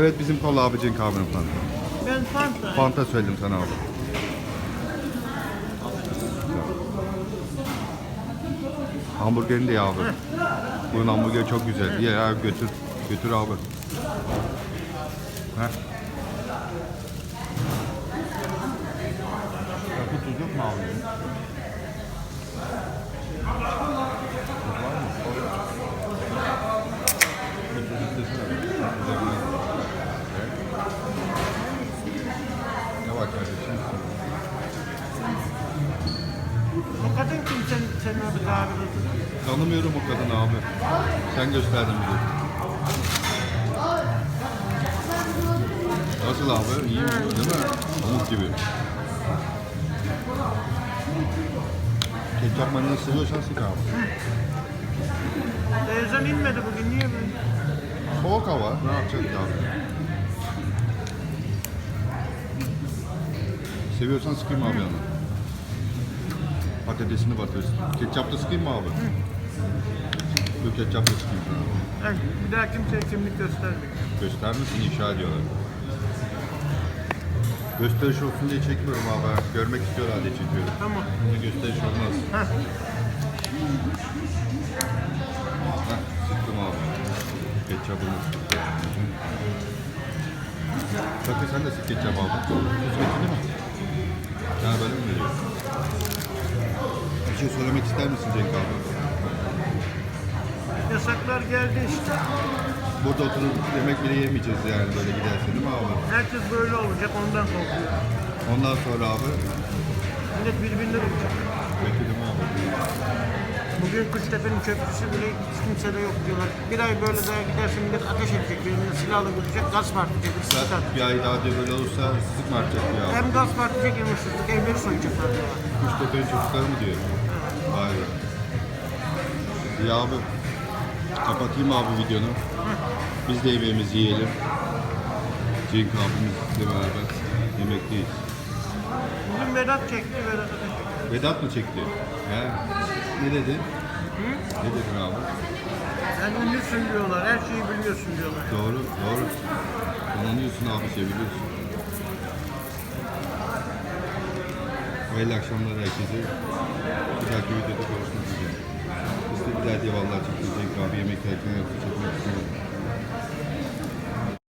Evet bizim kola abi Cenk abinin Fanta. Ben Fanta. Fanta söyledim sana abi. Hamburgerini de ye abi. Bunun hamburgeri çok güzel. Ye ya götür. Götür abi. Heh. Rakı tuz yok mu abi? Ne var kardeşim? O kadın adı kahvede oturuyor? Tanımıyorum o kadını abi. Sen gösterdin bize. Nasıl abi? İyi mi? Değil mi? Pamuk gibi. Ketçap mayonez seviyorsan sık abi. Teyzen inmedi bugün niye böyle? Soğuk hava. Ne yapacak ki abi? Seviyorsan sıkayım abi yanına. Patatesini batırırsın. Ketçapla sıkayım mı abi? Yok ketçapla sıkayım sana. Ay, bir daha kimseye kimlik göstermek. Göstermesin inşa ediyorlar. Gösteriş olsun diye çekmiyorum abi. Görmek istiyorlar diye çekiyorum. Tamam. Bunda gösteriş olmaz. Heh. Heh, sıktım abi. Ketçabını. Sakın sen de sık ketçap abi. Tuz getirdi mi? Ha böyle mi veriyor? Şey söylemek ister misin Cenk abi? Yasaklar geldi işte. Burada oturup yemek bile yemeyeceğiz yani böyle giderse değil mi abi? Herkes böyle olacak ondan korkuyor. Ondan sonra abi Millet birbirine vuracak. bekledim abi. Bugün Kuştepe'nin köprüsü bile hiç kimse de yok diyorlar. Bir ay böyle daha giderse millet ateş edecek, birbirine silahla vuracak, gaz patlayacak, hırsızlık Zaten atacak. bir ay daha diyor böyle olursa hırsızlık mı artacak ya? Hem gaz patlayacak hem hırsızlık, evleri soyacaklar diyorlar. Kuştepe'nin çocukları mı diyor? Vay be. Ya abi kapatayım abi videonu. Biz de yemeğimizi yiyelim. Cenk abimizle beraber yemekteyiz. Bugün Vedat çekti, Vedat'a. Vedat mı çekti? He? Ne dedi? Ne dedin abi? Sen ünlüsün diyorlar, her şeyi biliyorsun diyorlar. Doğru, doğru. Donanıyorsun abi, seviliyorsun. Hayırlı akşamlar herkese. Bir dahaki videoda görüşmek üzere. İstediler diye vallahi çekecek abi yemek yerken yoksa çekmek.